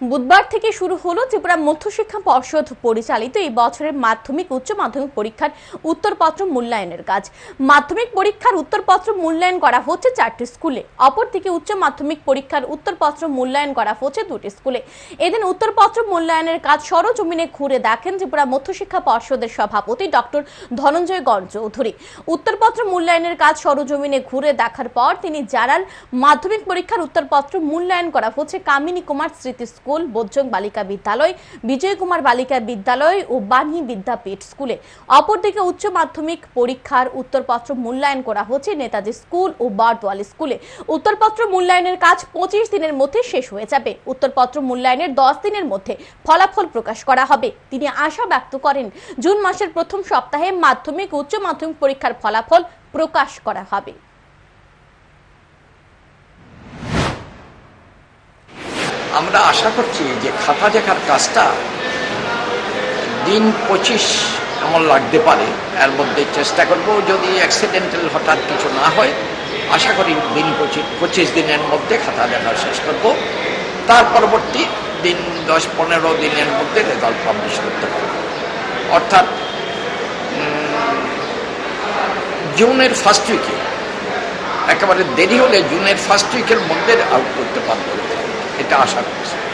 বুধবার থেকে শুরু হলো ত্রিপুরা মধ্যশিক্ষা পর্ষদ পরিচালিত এই বছরের মাধ্যমিক উচ্চ মাধ্যমিক পরীক্ষার উত্তরপত্র মূল্যায়নের কাজ। মাধ্যমিক পরীক্ষার উত্তরপত্র মূল্যায়ন করা হচ্ছে চারটি স্কুলে। অপরদিকে উচ্চ মাধ্যমিক পরীক্ষার উত্তরপত্র মূল্যায়ন করা হচ্ছে দুটি স্কুলে। এদিন উত্তরপত্র মূল্যায়নের কাজ সরজমিনে ঘুরে দেখেন ত্রিপুরা মধ্যশিক্ষা পর্ষদের সভাপতি ডক্টর ধনঞ্জয় গড় চৌধুরী উত্তরপত্র মূল্যায়নের কাজ সরজমিনে ঘুরে দেখার পর তিনি জানান, মাধ্যমিক পরীক্ষার উত্তরপত্র মূল্যায়ন করা হচ্ছে কামিনী কুমার স্মৃতি স্কুল। বোজ্জং বালিকা বিদ্যালয় বিজয় কুমার বালিকা বিদ্যালয় ও বাণী বিদ্যাপীঠ স্কুলে। অপরদিকে উচ্চ মাধ্যমিক পরীক্ষার উত্তরপত্র মূল্যায়ন করা হচ্ছে নেতাজি স্কুল ও বারদোয়ালি স্কুলে। উত্তরপত্র মূল্যায়নের কাজ পঁচিশ দিনের মধ্যে শেষ হয়ে যাবে। উত্তরপত্র মূল্যায়নের দশ দিনের মধ্যে ফলাফল প্রকাশ করা হবে। তিনি আশা ব্যক্ত করেন, জুন মাসের প্রথম সপ্তাহে মাধ্যমিক উচ্চ মাধ্যমিক পরীক্ষার ফলাফল প্রকাশ করা হবে। আমরা আশা করছি যে খাতা দেখার কাজটা দিন পঁচিশ এমন লাগতে পারে। এর মধ্যে চেষ্টা করব যদি অ্যাক্সিডেন্টাল হঠাৎ কিছু না হয়, আশা করি দিন পঁচিশ পঁচিশ দিনের মধ্যে খাতা দেখা শেষ করব। তার পরবর্তী দিন দশ পনেরো দিনের মধ্যে রেজাল্ট পাবলিশ করতে পারব। অর্থাৎ জুনের ফার্স্ট উইকে একেবারে দেরি হলে জুনের ফার্স্ট উইকের মধ্যে আউট করতে পারব। Então, acho.